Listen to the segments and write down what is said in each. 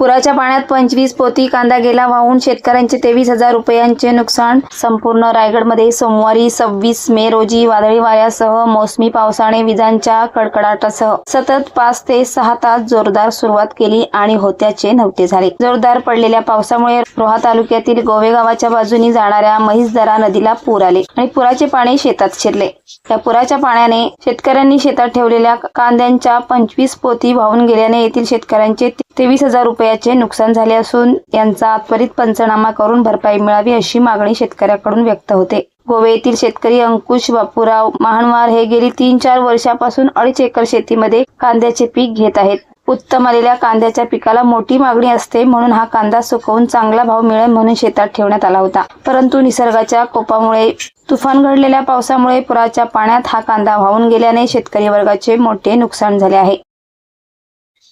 पुराच्या पाण्यात पंचवीस पोती कांदा गेला वाहून शेतकऱ्यांचे तेवीस हजार रुपयांचे नुकसान संपूर्ण रायगडमध्ये सोमवारी सव्वीस मे रोजी वादळी वाऱ्यासह मोसमी पावसाने विजांच्या कडकडाटासह सतत पाच ते सहा तास जोरदार सुरुवात केली आणि होत्याचे नव्हते झाले. जोरदार पडलेल्या पावसामुळे रोहा तालुक्यातील गोवे गावाच्या बाजूनी जाणाऱ्या महिसदरा नदीला पूर आले आणि पुराचे पाणी शेतात शिरले. या पुराच्या पाण्याने शेतकऱ्यांनी शेतात ठेवलेल्या कांद्यांच्या पंचवीस पोती वाहून गेल्याने येथील शेतकऱ्यांचे तेवीस हजार रुपये रुपयाचे नुकसान झाले असून यांचा त्वरित पंचनामा करून भरपाई मिळावी अशी मागणी शेतकऱ्याकडून व्यक्त होते. गोवे येथील शेतकरी अंकुश बापूराव महानवार हे गेली तीन चार वर्षापासून अडीच एकर शेतीमध्ये कांद्याचे पीक घेत आहेत. उत्तम आलेल्या कांद्याच्या पिकाला मोठी मागणी असते म्हणून हा कांदा सुकवून चांगला भाव मिळेल म्हणून शेतात ठेवण्यात आला होता. परंतु निसर्गाच्या कोपामुळे तुफान घडलेल्या पावसामुळे पुराच्या पाण्यात हा कांदा वाहून गेल्याने शेतकरी वर्गाचे मोठे नुकसान झाले आहे.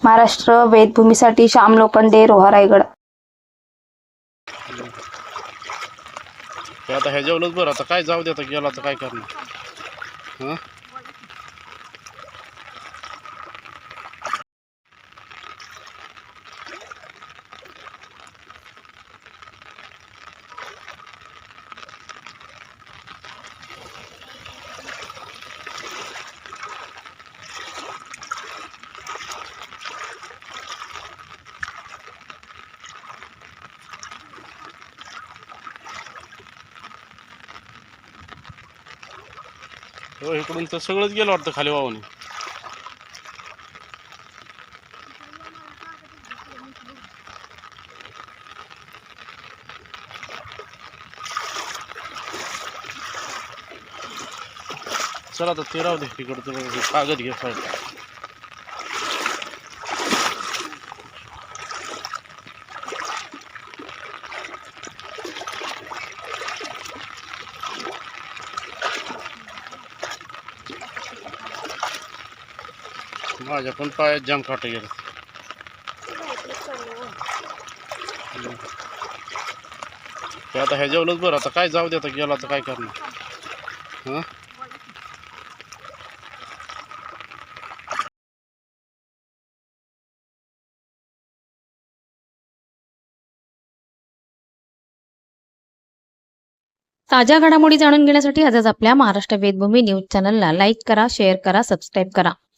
महाराष्ट्र वेदभूमीसाठी श्याम लोखंडे रोहा रायगड. आता आता जेवलंच बरं आता काय जाऊ देता गेला तर काय करणार? हां? हो इकडून तर सगळंच गेलं वाटतं खाली वाहून. चला आता ते राहू दे तिकडचं तर कागद घे साईड माझ्या पण पायात जाम काट गेलं. ते आता ह्याच्यावरच बरं आता काय जाऊ दे आता गेला तर काय करणार? हां? ताज्या घडामोडी जाणून घेण्यासाठी आजच आपल्या महाराष्ट्र वेदभूमी न्यूज चॅनलला लाईक करा शेअर करा सबस्क्राईब करा.